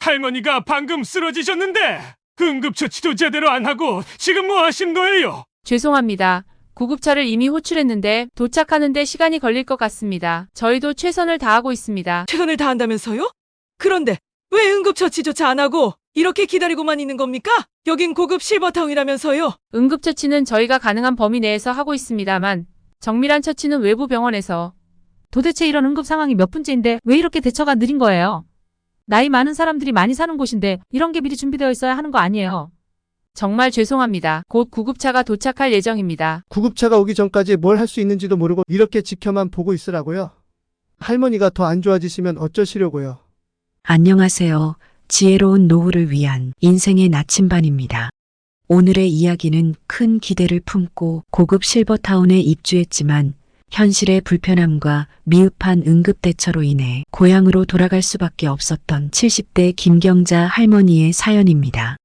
할머니가 방금 쓰러지셨는데 응급처치도 제대로 안 하고 지금 뭐 하신 거예요? 죄송합니다. 구급차를 이미 호출했는데 도착하는데 시간이 걸릴 것 같습니다. 저희도 최선을 다하고 있습니다. 최선을 다한다면서요? 그런데 왜 응급처치조차 안 하고 이렇게 기다리고만 있는 겁니까? 여긴 고급 실버타운이라면서요. 응급처치는 저희가 가능한 범위 내에서 하고 있습니다만 정밀한 처치는 외부 병원에서 도대체 이런 응급 상황이 몇 분째인데 왜 이렇게 대처가 느린 거예요? 나이 많은 사람들이 많이 사는 곳인데 이런 게 미리 준비되어 있어야 하는 거 아니에요. 정말 죄송합니다. 곧 구급차가 도착할 예정입니다. 구급차가 오기 전까지 뭘 할 수 있는지도 모르고 이렇게 지켜만 보고 있으라고요? 할머니가 더 안 좋아지시면 어쩌시려고요? 안녕하세요. 지혜로운 노후를 위한 인생의 나침반입니다. 오늘의 이야기는 큰 기대를 품고 고급 실버타운에 입주했지만 현실의 불편함과 미흡한 응급 대처로 인해 고향으로 돌아갈 수밖에 없었던 70대 김경자 할머니의 사연입니다.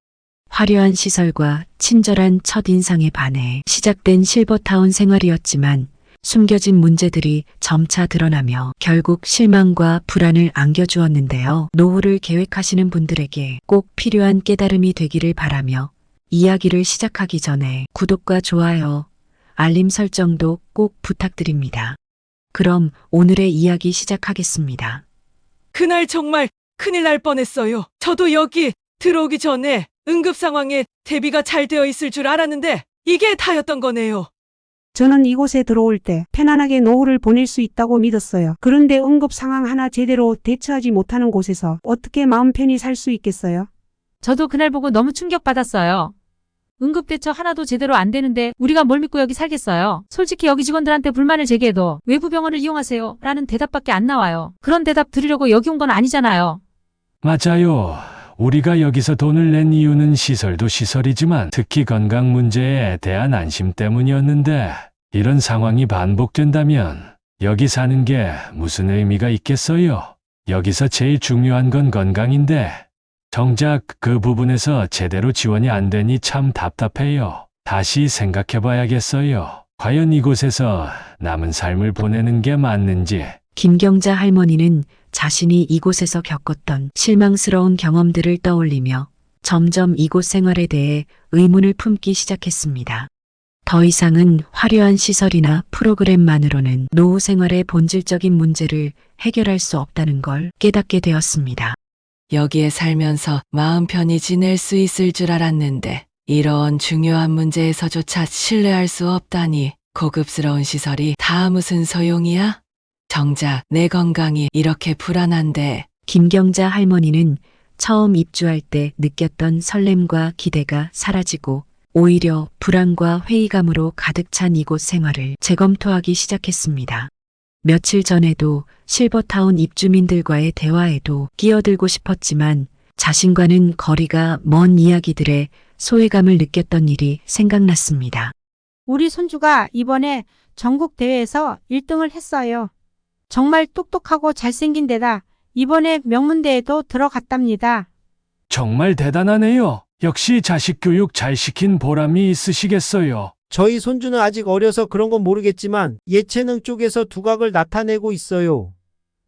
화려한 시설과 친절한 첫인상에 반해 시작된 실버타운 생활이었지만 숨겨진 문제들이 점차 드러나며 결국 실망과 불안을 안겨주었는데요. 노후를 계획하시는 분들에게 꼭 필요한 깨달음이 되기를 바라며 이야기를 시작하기 전에 구독과 좋아요, 알림 설정도 꼭 부탁드립니다. 그럼 오늘의 이야기 시작하겠습니다. 그날 정말 큰일 날 뻔했어요. 저도 여기 들어오기 전에 응급 상황에 대비가 잘 되어 있을 줄 알았는데 이게 다였던 거네요. 저는 이곳에 들어올 때 편안하게 노후를 보낼 수 있다고 믿었어요. 그런데 응급 상황 하나 제대로 대처하지 못하는 곳에서 어떻게 마음 편히 살 수 있겠어요? 저도 그날 보고 너무 충격받았어요. 응급대처 하나도 제대로 안 되는데 우리가 뭘 믿고 여기 살겠어요. 솔직히 여기 직원들한테 불만을 제기해도 외부 병원을 이용하세요. 라는 대답밖에 안 나와요. 그런 대답 들으려고 여기 온 건 아니잖아요. 맞아요. 우리가 여기서 돈을 낸 이유는 시설도 시설이지만 특히 건강 문제에 대한 안심 때문이었는데 이런 상황이 반복된다면 여기 사는 게 무슨 의미가 있겠어요? 여기서 제일 중요한 건 건강인데 정작 그 부분에서 제대로 지원이 안 되니 참 답답해요. 다시 생각해 봐야겠어요. 과연 이곳에서 남은 삶을 보내는 게 맞는지. 김경자 할머니는 자신이 이곳에서 겪었던 실망스러운 경험들을 떠올리며 점점 이곳 생활에 대해 의문을 품기 시작했습니다. 더 이상은 화려한 시설이나 프로그램만으로는 노후 생활의 본질적인 문제를 해결할 수 없다는 걸 깨닫게 되었습니다. 여기에 살면서 마음 편히 지낼 수 있을 줄 알았는데 이런 중요한 문제에서조차 신뢰할 수 없다니 고급스러운 시설이 다 무슨 소용이야? 정작 내 건강이 이렇게 불안한데 김경자 할머니는 처음 입주할 때 느꼈던 설렘과 기대가 사라지고 오히려 불안과 회의감으로 가득 찬 이곳 생활을 재검토하기 시작했습니다. 며칠 전에도 실버타운 입주민들과의 대화에도 끼어들고 싶었지만 자신과는 거리가 먼 이야기들에 소외감을 느꼈던 일이 생각났습니다. 우리 손주가 이번에 전국 대회에서 1등을 했어요. 정말 똑똑하고 잘생긴 데다 이번에 명문대에도 들어갔답니다. 정말 대단하네요. 역시 자식 교육 잘 시킨 보람이 있으시겠어요. 저희 손주는 아직 어려서 그런 건 모르겠지만 예체능 쪽에서 두각을 나타내고 있어요.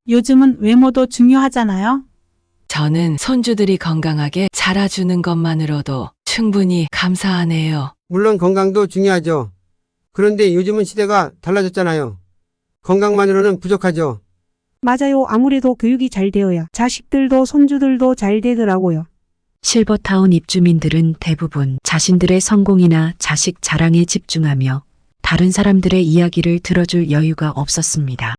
요즘은 외모도 중요하잖아요. 저는 손주들이 건강하게 자라주는 것만으로도 충분히 감사하네요. 물론 건강도 중요하죠. 그런데 요즘은 시대가 달라졌잖아요. 건강만으로는 부족하죠. 맞아요. 아무래도 교육이 잘 되어야 자식들도 손주들도 잘 되더라고요. 실버타운 입주민들은 대부분 자신들의 성공이나 자식 자랑에 집중하며 다른 사람들의 이야기를 들어줄 여유가 없었습니다.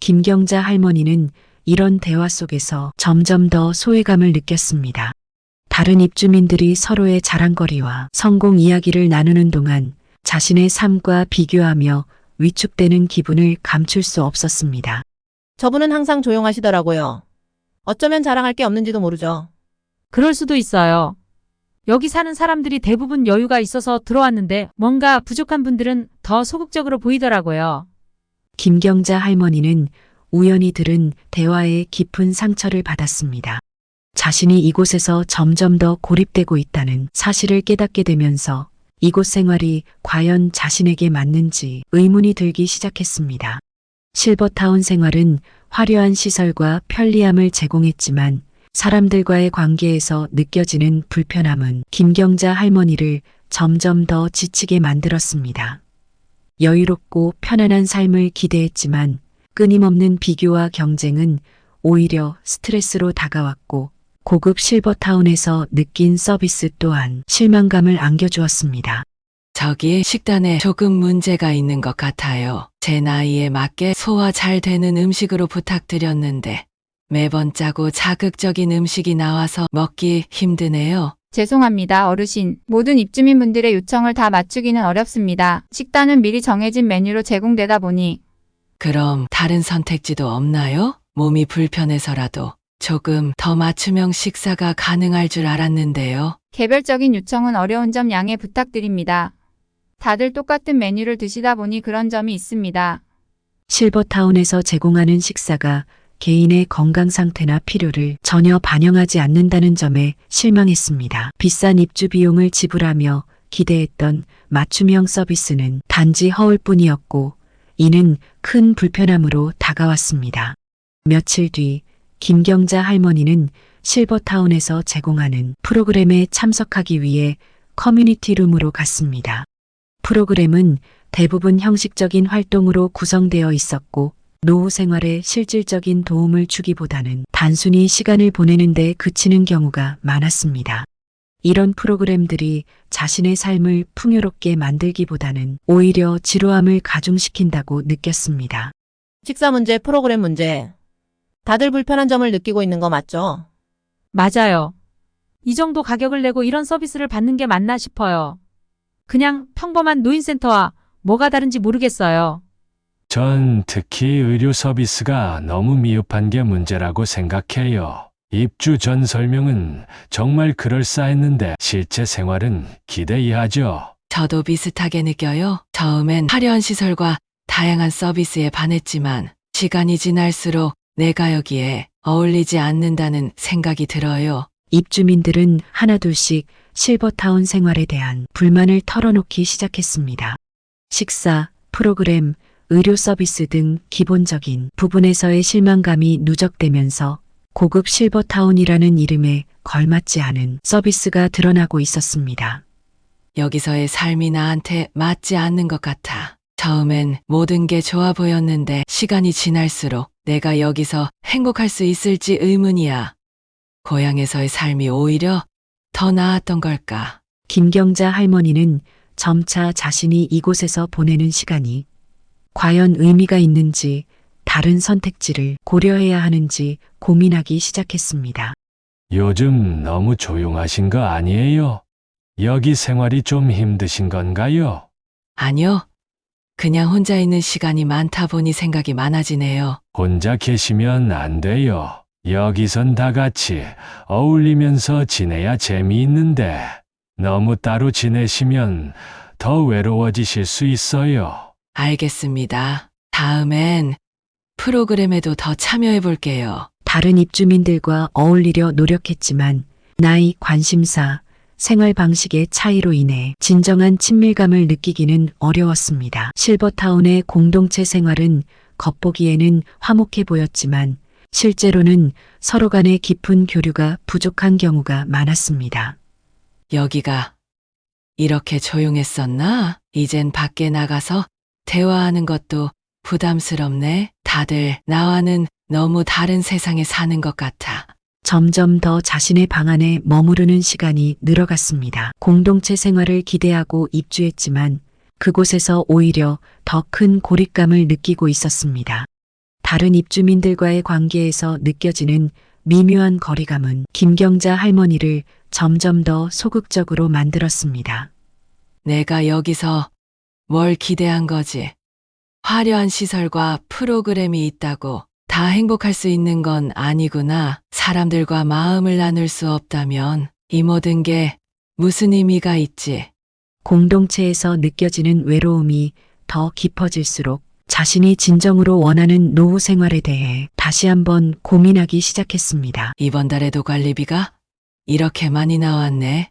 김경자 할머니는 이런 대화 속에서 점점 더 소외감을 느꼈습니다. 다른 입주민들이 서로의 자랑거리와 성공 이야기를 나누는 동안 자신의 삶과 비교하며 위축되는 기분을 감출 수 없었습니다. 저분은 항상 조용하시더라고요. 어쩌면 자랑할 게 없는지도 모르죠. 그럴 수도 있어요. 여기 사는 사람들이 대부분 여유가 있어서 들어왔는데 뭔가 부족한 분들은 더 소극적으로 보이더라고요. 김경자 할머니는 우연히 들은 대화에 깊은 상처를 받았습니다. 자신이 이곳에서 점점 더 고립되고 있다는 사실을 깨닫게 되면서 이곳 생활이 과연 자신에게 맞는지 의문이 들기 시작했습니다. 실버타운 생활은 화려한 시설과 편리함을 제공했지만 사람들과의 관계에서 느껴지는 불편함은 김경자 할머니를 점점 더 지치게 만들었습니다. 여유롭고 편안한 삶을 기대했지만 끊임없는 비교와 경쟁은 오히려 스트레스로 다가왔고 고급 실버타운에서 느낀 서비스 또한 실망감을 안겨주었습니다. 저기 식단에 조금 문제가 있는 것 같아요. 제 나이에 맞게 소화 잘 되는 음식으로 부탁드렸는데 매번 짜고 자극적인 음식이 나와서 먹기 힘드네요. 죄송합니다, 어르신. 모든 입주민분들의 요청을 다 맞추기는 어렵습니다. 식단은 미리 정해진 메뉴로 제공되다 보니 그럼 다른 선택지도 없나요? 몸이 불편해서라도 조금 더 맞춤형 식사가 가능할 줄 알았는데요. 개별적인 요청은 어려운 점 양해 부탁드립니다. 다들 똑같은 메뉴를 드시다 보니 그런 점이 있습니다. 실버타운에서 제공하는 식사가 개인의 건강 상태나 필요를 전혀 반영하지 않는다는 점에 실망했습니다. 비싼 입주 비용을 지불하며 기대했던 맞춤형 서비스는 단지 허울 뿐이었고 이는 큰 불편함으로 다가왔습니다. 며칠 뒤 김경자 할머니는 실버타운에서 제공하는 프로그램에 참석하기 위해 커뮤니티 룸으로 갔습니다. 프로그램은 대부분 형식적인 활동으로 구성되어 있었고 노후 생활에 실질적인 도움을 주기보다는 단순히 시간을 보내는데 그치는 경우가 많았습니다. 이런 프로그램들이 자신의 삶을 풍요롭게 만들기보다는 오히려 지루함을 가중시킨다고 느꼈습니다. 식사 문제, 프로그램 문제. 다들 불편한 점을 느끼고 있는 거 맞죠? 맞아요. 이 정도 가격을 내고 이런 서비스를 받는 게 맞나 싶어요. 그냥 평범한 노인센터와 뭐가 다른지 모르겠어요. 전 특히 의료 서비스가 너무 미흡한 게 문제라고 생각해요. 입주 전 설명은 정말 그럴싸했는데 실제 생활은 기대 이하죠. 저도 비슷하게 느껴요. 처음엔 화려한 시설과 다양한 서비스에 반했지만 시간이 지날수록 내가 여기에 어울리지 않는다는 생각이 들어요. 입주민들은 하나둘씩 실버타운 생활에 대한 불만을 털어놓기 시작했습니다. 식사, 프로그램, 의료 서비스 등 기본적인 부분에서의 실망감이 누적되면서 고급 실버타운이라는 이름에 걸맞지 않은 서비스가 드러나고 있었습니다. 여기서의 삶이 나한테 맞지 않는 것 같아. 처음엔 모든 게 좋아 보였는데 시간이 지날수록 내가 여기서 행복할 수 있을지 의문이야. 고향에서의 삶이 오히려 더 나았던 걸까? 김경자 할머니는 점차 자신이 이곳에서 보내는 시간이 과연 의미가 있는지 다른 선택지를 고려해야 하는지 고민하기 시작했습니다. 요즘 너무 조용하신 거 아니에요? 여기 생활이 좀 힘드신 건가요? 아니요. 그냥 혼자 있는 시간이 많다 보니 생각이 많아지네요. 혼자 계시면 안 돼요. 여기선 다 같이 어울리면서 지내야 재미있는데 너무 따로 지내시면 더 외로워지실 수 있어요. 알겠습니다. 다음엔 프로그램에도 더 참여해 볼게요. 다른 입주민들과 어울리려 노력했지만 나이, 관심사, 생활 방식의 차이로 인해 진정한 친밀감을 느끼기는 어려웠습니다. 실버타운의 공동체 생활은 겉보기에는 화목해 보였지만 실제로는 서로 간의 깊은 교류가 부족한 경우가 많았습니다. 여기가 이렇게 조용했었나? 이젠 밖에 나가서 대화하는 것도 부담스럽네. 다들 나와는 너무 다른 세상에 사는 것 같아. 점점 더 자신의 방 안에 머무르는 시간이 늘어갔습니다. 공동체 생활을 기대하고 입주했지만 그곳에서 오히려 더 큰 고립감을 느끼고 있었습니다. 다른 입주민들과의 관계에서 느껴지는 미묘한 거리감은 김경자 할머니를 점점 더 소극적으로 만들었습니다. 내가 여기서 뭘 기대한 거지? 화려한 시설과 프로그램이 있다고 다 행복할 수 있는 건 아니구나. 사람들과 마음을 나눌 수 없다면 이 모든 게 무슨 의미가 있지? 공동체에서 느껴지는 외로움이 더 깊어질수록 자신이 진정으로 원하는 노후 생활에 대해 다시 한번 고민하기 시작했습니다. 이번 달에도 관리비가 이렇게 많이 나왔네.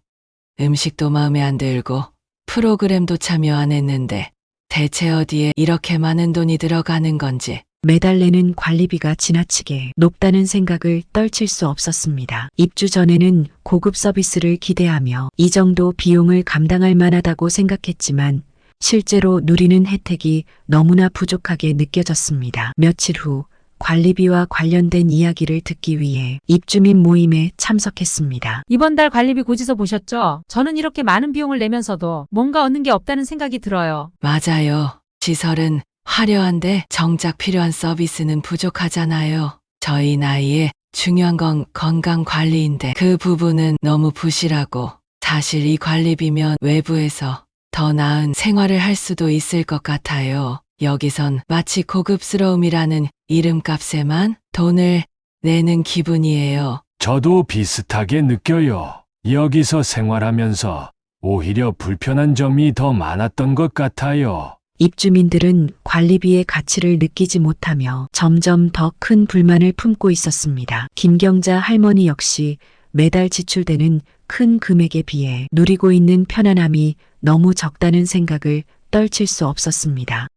음식도 마음에 안 들고 프로그램도 참여 안 했는데 대체 어디에 이렇게 많은 돈이 들어가는 건지 매달 내는 관리비가 지나치게 높다는 생각을 떨칠 수 없었습니다. 입주 전에는 고급 서비스를 기대하며 이 정도 비용을 감당할 만하다고 생각했지만 실제로 누리는 혜택이 너무나 부족하게 느껴졌습니다. 며칠 후 관리비와 관련된 이야기를 듣기 위해 입주민 모임에 참석했습니다. 이번 달 관리비 고지서 보셨죠? 저는 이렇게 많은 비용을 내면서도 뭔가 얻는 게 없다는 생각이 들어요. 맞아요. 시설은 화려한데 정작 필요한 서비스는 부족하잖아요. 저희 나이에 중요한 건 건강 관리인데 그 부분은 너무 부실하고 사실 이 관리비면 외부에서 더 나은 생활을 할 수도 있을 것 같아요. 여기선 마치 고급스러움이라는 이름값에만 돈을 내는 기분이에요. 저도 비슷하게 느껴요. 여기서 생활하면서 오히려 불편한 점이 더 많았던 것 같아요. 입주민들은 관리비의 가치를 느끼지 못하며 점점 더 큰 불만을 품고 있었습니다. 김경자 할머니 역시 매달 지출되는 큰 금액에 비해 누리고 있는 편안함이 너무 적다는 생각을 떨칠 수 없었습니다.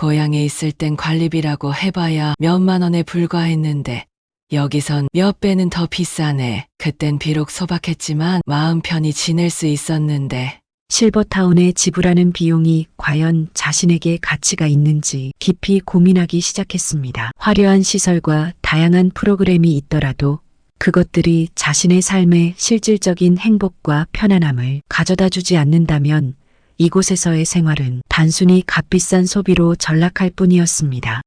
고향에 있을 땐 관리비라고 해봐야 몇만 원에 불과했는데 여기선 몇 배는 더 비싸네. 그땐 비록 소박했지만 마음 편히 지낼 수 있었는데 실버타운에 지불하는 비용이 과연 자신에게 가치가 있는지 깊이 고민하기 시작했습니다. 화려한 시설과 다양한 프로그램이 있더라도 그것들이 자신의 삶의 실질적인 행복과 편안함을 가져다 주지 않는다면 이곳에서의 생활은 단순히 값비싼 소비로 전락할 뿐이었습니다.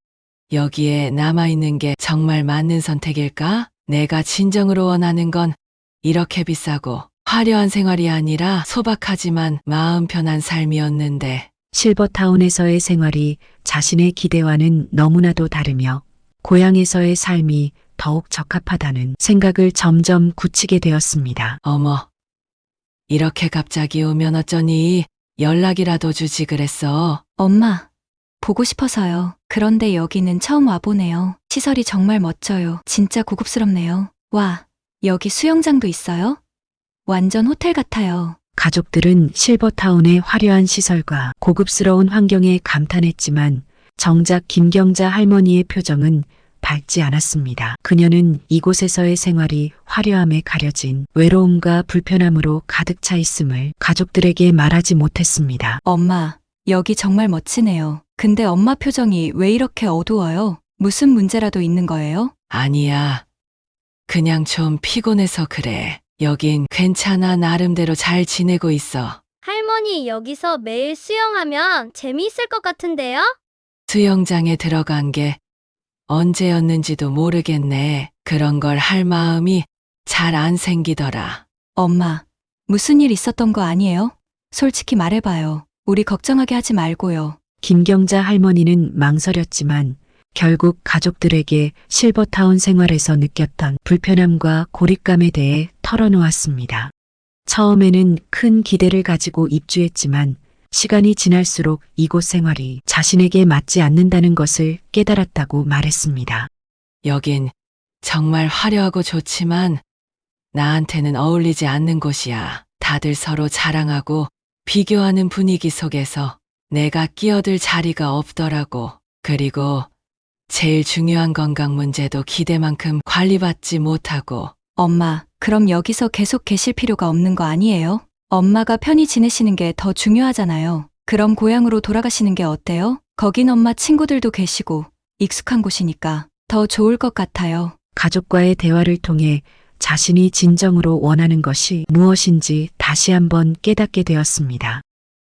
여기에 남아있는 게 정말 맞는 선택일까? 내가 진정으로 원하는 건 이렇게 비싸고 화려한 생활이 아니라 소박하지만 마음 편한 삶이었는데 실버타운에서의 생활이 자신의 기대와는 너무나도 다르며 고향에서의 삶이 더욱 적합하다는 생각을 점점 굳히게 되었습니다. 어머 이렇게 갑자기 오면 어쩌니 연락이라도 주지 그랬어. 엄마, 보고 싶어서요. 그런데 여기는 처음 와보네요. 시설이 정말 멋져요. 진짜 고급스럽네요. 와, 여기 수영장도 있어요? 완전 호텔 같아요. 가족들은 실버타운의 화려한 시설과 고급스러운 환경에 감탄했지만 정작 김경자 할머니의 표정은 밝지 않았습니다. 그녀는 이곳에서의 생활이 화려함에 가려진 외로움과 불편함으로 가득 차 있음을 가족들에게 말하지 못했습니다. 엄마, 여기 정말 멋지네요. 근데 엄마 표정이 왜 이렇게 어두워요? 무슨 문제라도 있는 거예요? 아니야. 그냥 좀 피곤해서 그래. 여긴 괜찮아 나름대로 잘 지내고 있어. 할머니, 여기서 매일 수영하면 재미있을 것 같은데요? 수영장에 들어간 게 언제였는지도 모르겠네. 그런 걸 할 마음이 잘 안 생기더라. 엄마, 무슨 일 있었던 거 아니에요? 솔직히 말해봐요. 우리 걱정하게 하지 말고요. 김경자 할머니는 망설였지만 결국 가족들에게 실버타운 생활에서 느꼈던 불편함과 고립감에 대해 털어놓았습니다. 처음에는 큰 기대를 가지고 입주했지만 시간이 지날수록 이곳 생활이 자신에게 맞지 않는다는 것을 깨달았다고 말했습니다. 여긴 정말 화려하고 좋지만 나한테는 어울리지 않는 곳이야. 다들 서로 자랑하고 비교하는 분위기 속에서 내가 끼어들 자리가 없더라고. 그리고 제일 중요한 건강 문제도 기대만큼 관리받지 못하고 엄마, 그럼 여기서 계속 계실 필요가 없는 거 아니에요? 엄마가 편히 지내시는 게 더 중요하잖아요. 그럼 고향으로 돌아가시는 게 어때요? 거긴 엄마 친구들도 계시고 익숙한 곳이니까 더 좋을 것 같아요. 가족과의 대화를 통해 자신이 진정으로 원하는 것이 무엇인지 다시 한번 깨닫게 되었습니다.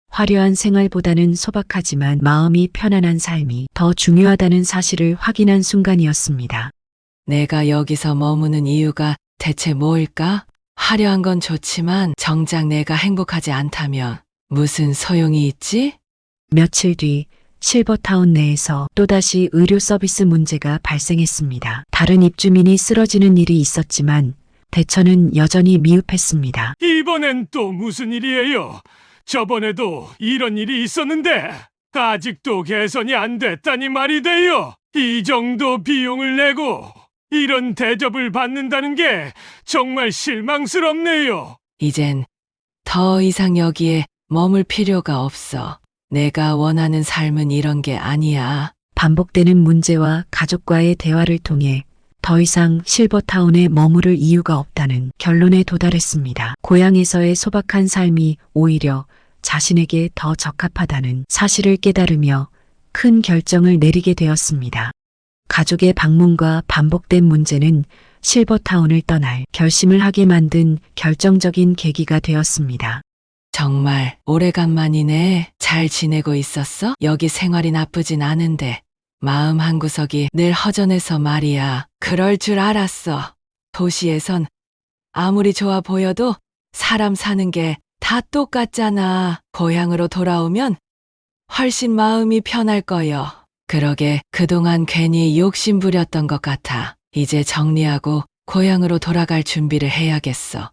화려한 생활보다는 소박하지만 마음이 편안한 삶이 더 중요하다는 사실을 확인한 순간이었습니다. 내가 여기서 머무는 이유가 대체 뭐일까? 화려한 건 좋지만 정작 내가 행복하지 않다면 무슨 소용이 있지? 며칠 뒤 실버타운 내에서 또다시 의료 서비스 문제가 발생했습니다. 다른 입주민이 쓰러지는 일이 있었지만 대처는 여전히 미흡했습니다. 이번엔 또 무슨 일이에요? 저번에도 이런 일이 있었는데 아직도 개선이 안 됐다니 말이 돼요. 이 정도 비용을 내고 이런 대접을 받는다는 게 정말 실망스럽네요. 이젠 더 이상 여기에 머물 필요가 없어. 내가 원하는 삶은 이런 게 아니야. 반복되는 문제와 가족과의 대화를 통해 더 이상 실버타운에 머무를 이유가 없다는 결론에 도달했습니다. 고향에서의 소박한 삶이 오히려 자신에게 더 적합하다는 사실을 깨달으며 큰 결정을 내리게 되었습니다. 가족의 방문과 반복된 문제는 실버타운을 떠날 결심을 하게 만든 결정적인 계기가 되었습니다. 정말 오래간만이네. 잘 지내고 있었어? 여기 생활이 나쁘진 않은데 마음 한구석이 늘 허전해서 말이야. 그럴 줄 알았어. 도시에선 아무리 좋아 보여도 사람 사는 게 다 똑같잖아. 고향으로 돌아오면 훨씬 마음이 편할 거요. 그러게 그동안 괜히 욕심 부렸던 것 같아. 이제 정리하고 고향으로 돌아갈 준비를 해야겠어.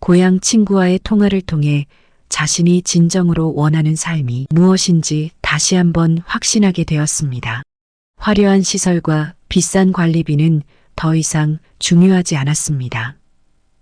고향 친구와의 통화를 통해 자신이 진정으로 원하는 삶이 무엇인지 다시 한번 확신하게 되었습니다. 화려한 시설과 비싼 관리비는 더 이상 중요하지 않았습니다.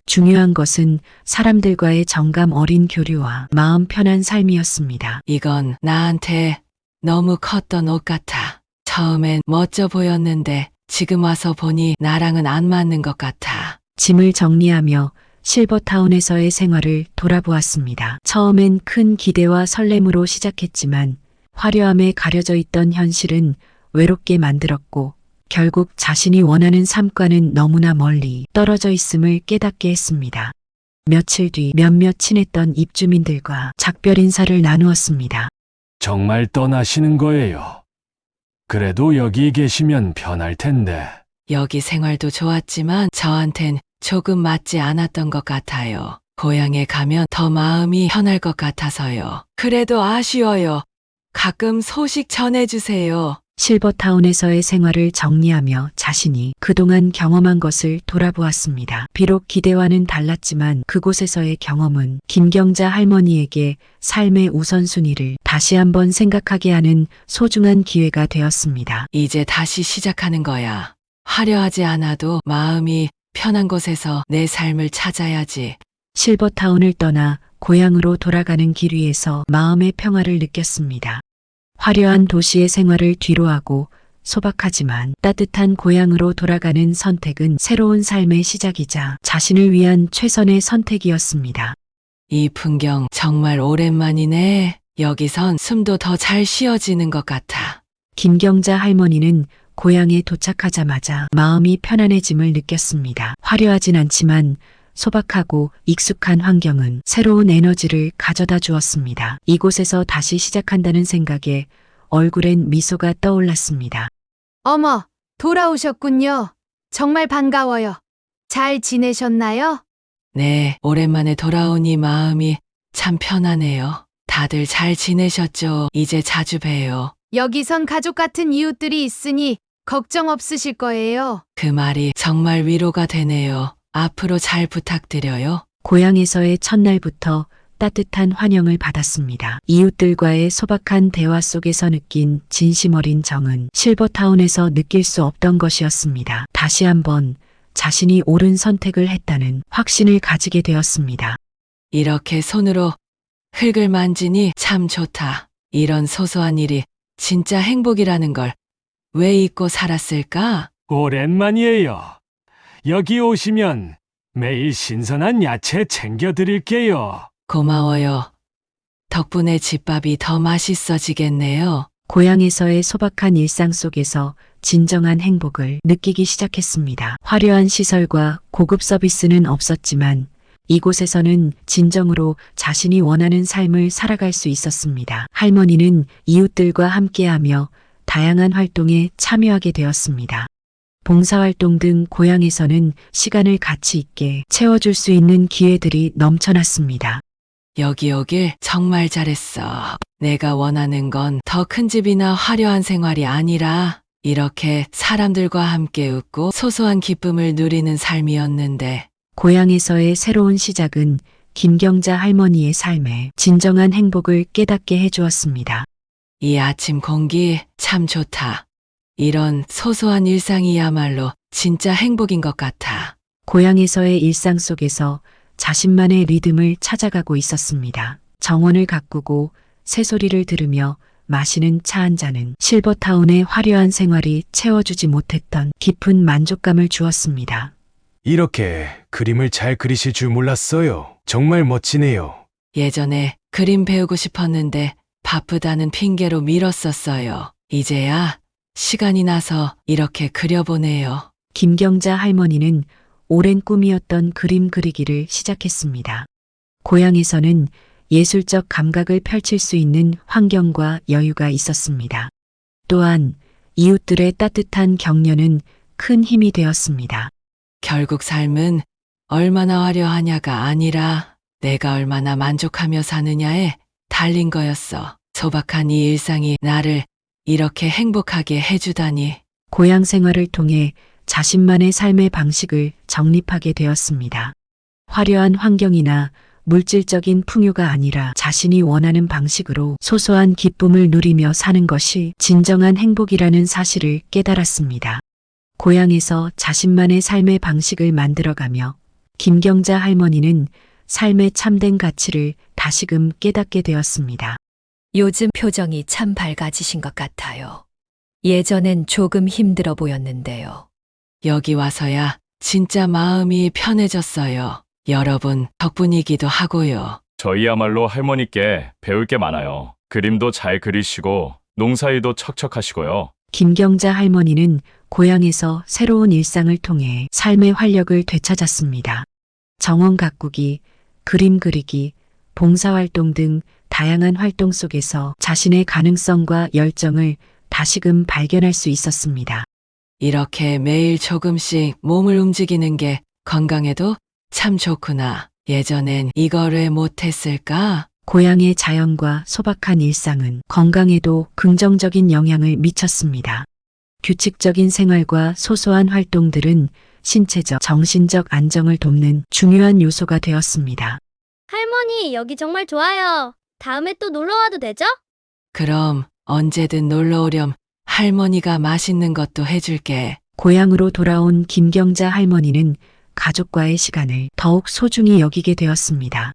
중요한 것은 사람들과의 정감 어린 교류와 마음 편한 삶이었습니다. 이건 나한테 너무 컸던 옷 같아. 처음엔 멋져 보였는데 지금 와서 보니 나랑은 안 맞는 것 같아. 짐을 정리하며 실버타운에서의 생활을 돌아보았습니다. 처음엔 큰 기대와 설렘으로 시작했지만 화려함에 가려져 있던 현실은 외롭게 만들었고 결국 자신이 원하는 삶과는 너무나 멀리 떨어져 있음을 깨닫게 했습니다. 며칠 뒤 몇몇 친했던 입주민들과 작별 인사를 나누었습니다. 정말 떠나시는 거예요. 그래도 여기 계시면 편할 텐데. 여기 생활도 좋았지만 저한텐 조금 맞지 않았던 것 같아요. 고향에 가면 더 마음이 편할 것 같아서요. 그래도 아쉬워요. 가끔 소식 전해주세요. 실버타운에서의 생활을 정리하며 자신이 그동안 경험한 것을 돌아보았습니다. 비록 기대와는 달랐지만 그곳에서의 경험은 김경자 할머니에게 삶의 우선순위를 다시 한번 생각하게 하는 소중한 기회가 되었습니다. 이제 다시 시작하는 거야. 화려하지 않아도 마음이 편한 곳에서 내 삶을 찾아야지. 실버타운을 떠나 고향으로 돌아가는 길 위에서 마음의 평화를 느꼈습니다. 화려한 도시의 생활을 뒤로하고 소박하지만 따뜻한 고향으로 돌아가는 선택은 새로운 삶의 시작이자 자신을 위한 최선의 선택이었습니다. 이 풍경 정말 오랜만이네. 여기선 숨도 더 잘 쉬어지는 것 같아. 김경자 할머니는 고향에 도착하자마자 마음이 편안해짐을 느꼈습니다. 화려하진 않지만 소박하고 익숙한 환경은 새로운 에너지를 가져다 주었습니다. 이곳에서 다시 시작한다는 생각에 얼굴엔 미소가 떠올랐습니다. 어머, 돌아오셨군요. 정말 반가워요. 잘 지내셨나요? 네, 오랜만에 돌아오니 마음이 참 편하네요. 다들 잘 지내셨죠? 이제 자주 봬요. 여기선 가족 같은 이웃들이 있으니 걱정 없으실 거예요. 그 말이 정말 위로가 되네요. 앞으로 잘 부탁드려요. 고향에서의 첫날부터 따뜻한 환영을 받았습니다. 이웃들과의 소박한 대화 속에서 느낀 진심 어린 정은 실버타운에서 느낄 수 없던 것이었습니다. 다시 한번 자신이 옳은 선택을 했다는 확신을 가지게 되었습니다. 이렇게 손으로 흙을 만지니 참 좋다. 이런 소소한 일이 진짜 행복이라는 걸 왜 잊고 살았을까? 오랜만이에요. 여기 오시면 매일 신선한 야채 챙겨드릴게요. 고마워요. 덕분에 집밥이 더 맛있어지겠네요. 고향에서의 소박한 일상 속에서 진정한 행복을 느끼기 시작했습니다. 화려한 시설과 고급 서비스는 없었지만 이곳에서는 진정으로 자신이 원하는 삶을 살아갈 수 있었습니다. 할머니는 이웃들과 함께하며 다양한 활동에 참여하게 되었습니다. 봉사활동 등 고향에서는 시간을 가치 있게 채워줄 수 있는 기회들이 넘쳐났습니다. 여기 오길 정말 잘했어. 내가 원하는 건 더 큰 집이나 화려한 생활이 아니라 이렇게 사람들과 함께 웃고 소소한 기쁨을 누리는 삶이었는데 고향에서의 새로운 시작은 김경자 할머니의 삶에 진정한 행복을 깨닫게 해주었습니다. 이 아침 공기 참 좋다. 이런 소소한 일상이야말로 진짜 행복인 것 같아. 고향에서의 일상 속에서 자신만의 리듬을 찾아가고 있었습니다. 정원을 가꾸고 새소리를 들으며 마시는 차 한 잔은 실버타운의 화려한 생활이 채워주지 못했던 깊은 만족감을 주었습니다. 이렇게 그림을 잘 그리실 줄 몰랐어요. 정말 멋지네요. 예전에 그림 배우고 싶었는데 바쁘다는 핑계로 미뤘었어요. 이제야 시간이 나서 이렇게 그려보네요. 김경자 할머니는 오랜 꿈이었던 그림 그리기를 시작했습니다. 고향에서는 예술적 감각을 펼칠 수 있는 환경과 여유가 있었습니다. 또한 이웃들의 따뜻한 격려는 큰 힘이 되었습니다. 결국 삶은 얼마나 화려하냐가 아니라 내가 얼마나 만족하며 사느냐에 달린 거였어. 소박한 이 일상이 나를 이렇게 행복하게 해주다니. 고향 생활을 통해 자신만의 삶의 방식을 정립하게 되었습니다. 화려한 환경이나 물질적인 풍요가 아니라 자신이 원하는 방식으로 소소한 기쁨을 누리며 사는 것이 진정한 행복이라는 사실을 깨달았습니다. 고향에서 자신만의 삶의 방식을 만들어가며 김경자 할머니는 삶의 참된 가치를 다시금 깨닫게 되었습니다. 요즘 표정이 참 밝아지신 것 같아요. 예전엔 조금 힘들어 보였는데요. 여기 와서야 진짜 마음이 편해졌어요. 여러분 덕분이기도 하고요. 저희야말로 할머니께 배울 게 많아요. 그림도 잘 그리시고 농사일도 척척하시고요. 김경자 할머니는 고향에서 새로운 일상을 통해 삶의 활력을 되찾았습니다. 정원 가꾸기, 그림 그리기, 봉사활동 등 다양한 활동 속에서 자신의 가능성과 열정을 다시금 발견할 수 있었습니다. 이렇게 매일 조금씩 몸을 움직이는 게 건강에도 참 좋구나. 예전엔 이거를 못했을까? 고향의 자연과 소박한 일상은 건강에도 긍정적인 영향을 미쳤습니다. 규칙적인 생활과 소소한 활동들은 신체적, 정신적 안정을 돕는 중요한 요소가 되었습니다. 할머니, 여기 정말 좋아요. 다음에 또 놀러 와도 되죠? 그럼 언제든 놀러 오렴. 할머니가 맛있는 것도 해줄게. 고향으로 돌아온 김경자 할머니는 가족과의 시간을 더욱 소중히 여기게 되었습니다.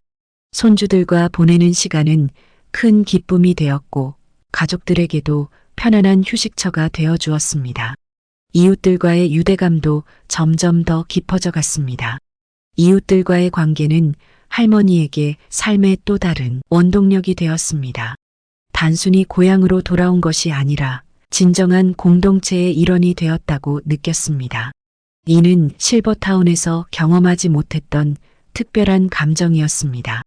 손주들과 보내는 시간은 큰 기쁨이 되었고 가족들에게도 편안한 휴식처가 되어 주었습니다. 이웃들과의 유대감도 점점 더 깊어져 갔습니다. 이웃들과의 관계는 할머니에게 삶의 또 다른 원동력이 되었습니다. 단순히 고향으로 돌아온 것이 아니라 진정한 공동체의 일원이 되었다고 느꼈습니다. 이는 실버타운에서 경험하지 못했던 특별한 감정이었습니다.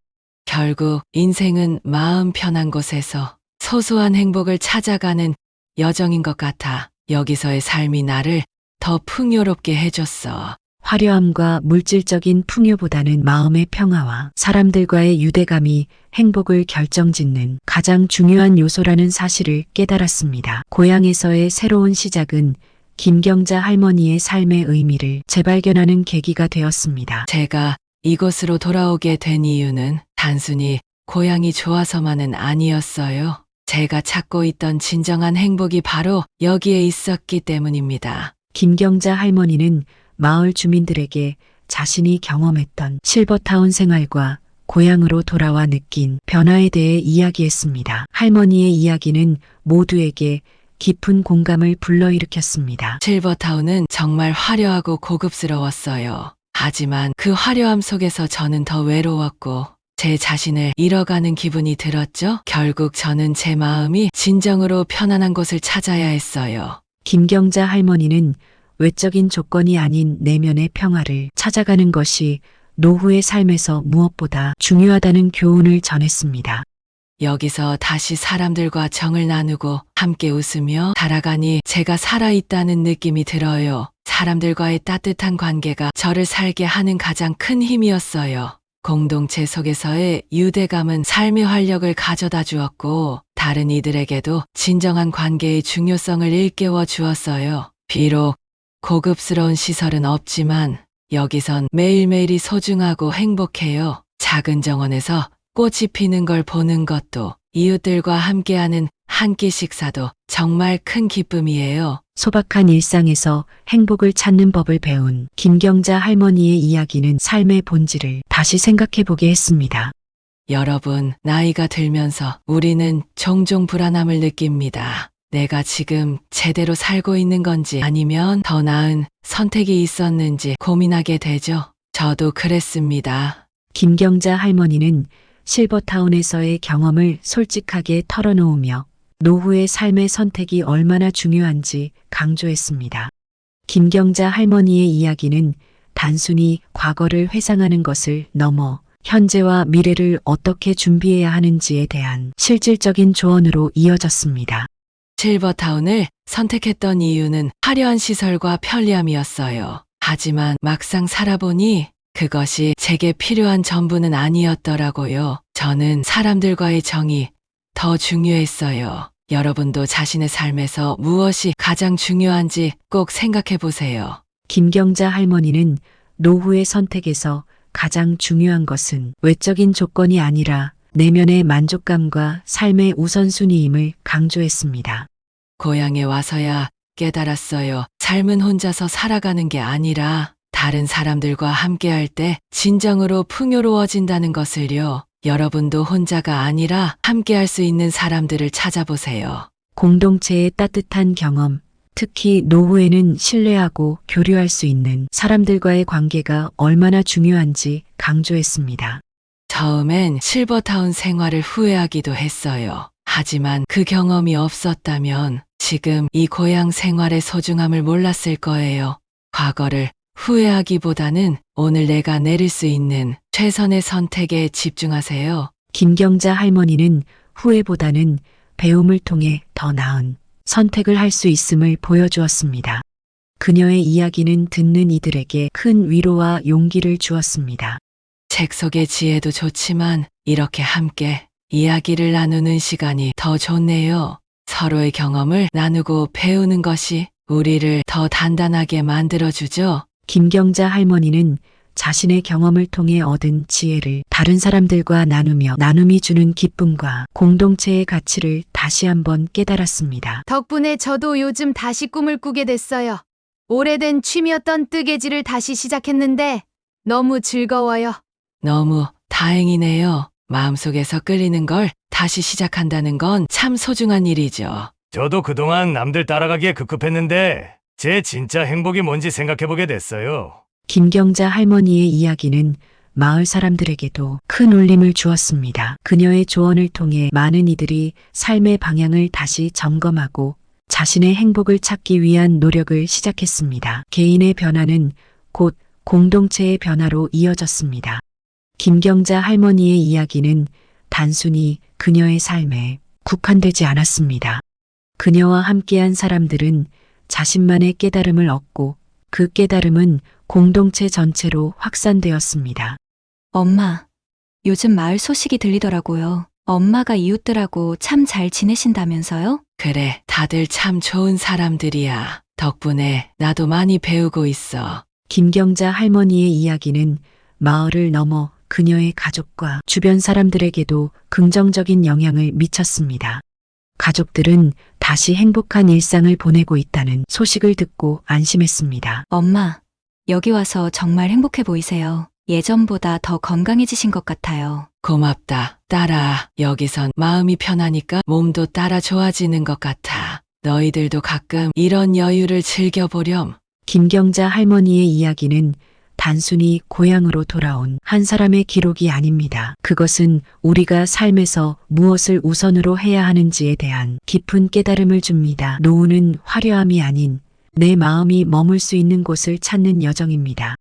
결국 인생은 마음 편한 곳에서 소소한 행복을 찾아가는 여정인 것 같아. 여기서의 삶이 나를 더 풍요롭게 해줬어. 화려함과 물질적인 풍요보다는 마음의 평화와 사람들과의 유대감이 행복을 결정짓는 가장 중요한 요소라는 사실을 깨달았습니다. 고향에서의 새로운 시작은 김경자 할머니의 삶의 의미를 재발견하는 계기가 되었습니다. 제가 이곳으로 돌아오게 된 이유는 단순히 고향이 좋아서만은 아니었어요. 제가 찾고 있던 진정한 행복이 바로 여기에 있었기 때문입니다. 김경자 할머니는 마을 주민들에게 자신이 경험했던 실버타운 생활과 고향으로 돌아와 느낀 변화에 대해 이야기했습니다. 할머니의 이야기는 모두에게 깊은 공감을 불러일으켰습니다. 실버타운은 정말 화려하고 고급스러웠어요. 하지만 그 화려함 속에서 저는 더 외로웠고 제 자신을 잃어가는 기분이 들었죠. 결국 저는 제 마음이 진정으로 편안한 곳을 찾아야 했어요. 김경자 할머니는 외적인 조건이 아닌 내면의 평화를 찾아가는 것이 노후의 삶에서 무엇보다 중요하다는 교훈을 전했습니다. 여기서 다시 사람들과 정을 나누고 함께 웃으며 살아가니 제가 살아있다는 느낌이 들어요. 사람들과의 따뜻한 관계가 저를 살게 하는 가장 큰 힘이었어요. 공동체 속에서의 유대감은 삶의 활력을 가져다 주었고 다른 이들에게도 진정한 관계의 중요성을 일깨워 주었어요. 비록 고급스러운 시설은 없지만 여기선 매일매일이 소중하고 행복해요. 작은 정원에서 꽃이 피는 걸 보는 것도 이웃들과 함께하는 한 끼 식사도 정말 큰 기쁨이에요. 소박한 일상에서 행복을 찾는 법을 배운 김경자 할머니의 이야기는 삶의 본질을 다시 생각해 보게 했습니다. 여러분, 나이가 들면서 우리는 종종 불안함을 느낍니다. 내가 지금 제대로 살고 있는 건지 아니면 더 나은 선택이 있었는지 고민하게 되죠. 저도 그랬습니다. 김경자 할머니는 실버타운에서의 경험을 솔직하게 털어놓으며 노후의 삶의 선택이 얼마나 중요한지 강조했습니다. 김경자 할머니의 이야기는 단순히 과거를 회상하는 것을 넘어 현재와 미래를 어떻게 준비해야 하는지에 대한 실질적인 조언으로 이어졌습니다. 실버타운을 선택했던 이유는 화려한 시설과 편리함이었어요. 하지만 막상 살아보니 그것이 제게 필요한 전부는 아니었더라고요. 저는 사람들과의 정이 더 중요했어요. 여러분도 자신의 삶에서 무엇이 가장 중요한지 꼭 생각해 보세요. 김경자 할머니는 노후의 선택에서 가장 중요한 것은 외적인 조건이 아니라 내면의 만족감과 삶의 우선순위임을 강조했습니다. 고향에 와서야 깨달았어요. 삶은 혼자서 살아가는 게 아니라 다른 사람들과 함께할 때 진정으로 풍요로워진다는 것을요. 여러분도 혼자가 아니라 함께할 수 있는 사람들을 찾아보세요. 공동체의 따뜻한 경험, 특히 노후에는 신뢰하고 교류할 수 있는 사람들과의 관계가 얼마나 중요한지 강조했습니다. 처음엔 실버타운 생활을 후회하기도 했어요. 하지만 그 경험이 없었다면 지금 이 고향 생활의 소중함을 몰랐을 거예요. 과거를 후회하기보다는 오늘 내가 내릴 수 있는 최선의 선택에 집중하세요. 김경자 할머니는 후회보다는 배움을 통해 더 나은 선택을 할 수 있음을 보여주었습니다. 그녀의 이야기는 듣는 이들에게 큰 위로와 용기를 주었습니다. 책 속의 지혜도 좋지만 이렇게 함께 이야기를 나누는 시간이 더 좋네요. 서로의 경험을 나누고 배우는 것이 우리를 더 단단하게 만들어주죠. 김경자 할머니는 자신의 경험을 통해 얻은 지혜를 다른 사람들과 나누며 나눔이 주는 기쁨과 공동체의 가치를 다시 한번 깨달았습니다. 덕분에 저도 요즘 다시 꿈을 꾸게 됐어요. 오래된 취미였던 뜨개질을 다시 시작했는데 너무 즐거워요. 너무 다행이네요. 마음속에서 끌리는 걸 다시 시작한다는 건 참 소중한 일이죠. 저도 그동안 남들 따라가기에 급급했는데 제 진짜 행복이 뭔지 생각해보게 됐어요. 김경자 할머니의 이야기는 마을 사람들에게도 큰 울림을 주었습니다. 그녀의 조언을 통해 많은 이들이 삶의 방향을 다시 점검하고 자신의 행복을 찾기 위한 노력을 시작했습니다. 개인의 변화는 곧 공동체의 변화로 이어졌습니다. 김경자 할머니의 이야기는 단순히 그녀의 삶에 국한되지 않았습니다. 그녀와 함께한 사람들은 자신만의 깨달음을 얻고 그 깨달음은 공동체 전체로 확산되었습니다. 엄마, 요즘 마을 소식이 들리더라고요. 엄마가 이웃들하고 참 잘 지내신다면서요? 그래, 다들 참 좋은 사람들이야. 덕분에 나도 많이 배우고 있어. 김경자 할머니의 이야기는 마을을 넘어 그녀의 가족과 주변 사람들에게도 긍정적인 영향을 미쳤습니다. 가족들은 다시 행복한 일상을 보내고 있다는 소식을 듣고 안심했습니다. 엄마, 여기 와서 정말 행복해 보이세요. 예전보다 더 건강해지신 것 같아요. 고맙다. 딸아, 여기선 마음이 편하니까 몸도 따라 좋아지는 것 같아. 너희들도 가끔 이런 여유를 즐겨보렴. 김경자 할머니의 이야기는 단순히 고향으로 돌아온 한 사람의 기록이 아닙니다. 그것은 우리가 삶에서 무엇을 우선으로 해야 하는지에 대한 깊은 깨달음을 줍니다. 노후는 화려함이 아닌 내 마음이 머물 수 있는 곳을 찾는 여정입니다.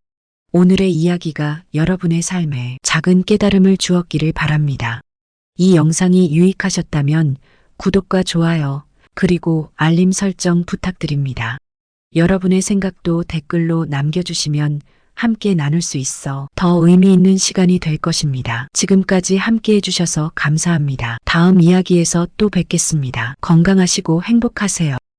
오늘의 이야기가 여러분의 삶에 작은 깨달음을 주었기를 바랍니다. 이 영상이 유익하셨다면 구독과 좋아요, 그리고 알림 설정 부탁드립니다. 여러분의 생각도 댓글로 남겨주시면 함께 나눌 수 있어 더 의미 있는 시간이 될 것입니다. 지금까지 함께 해주셔서 감사합니다. 다음 이야기에서 또 뵙겠습니다. 건강하시고 행복하세요.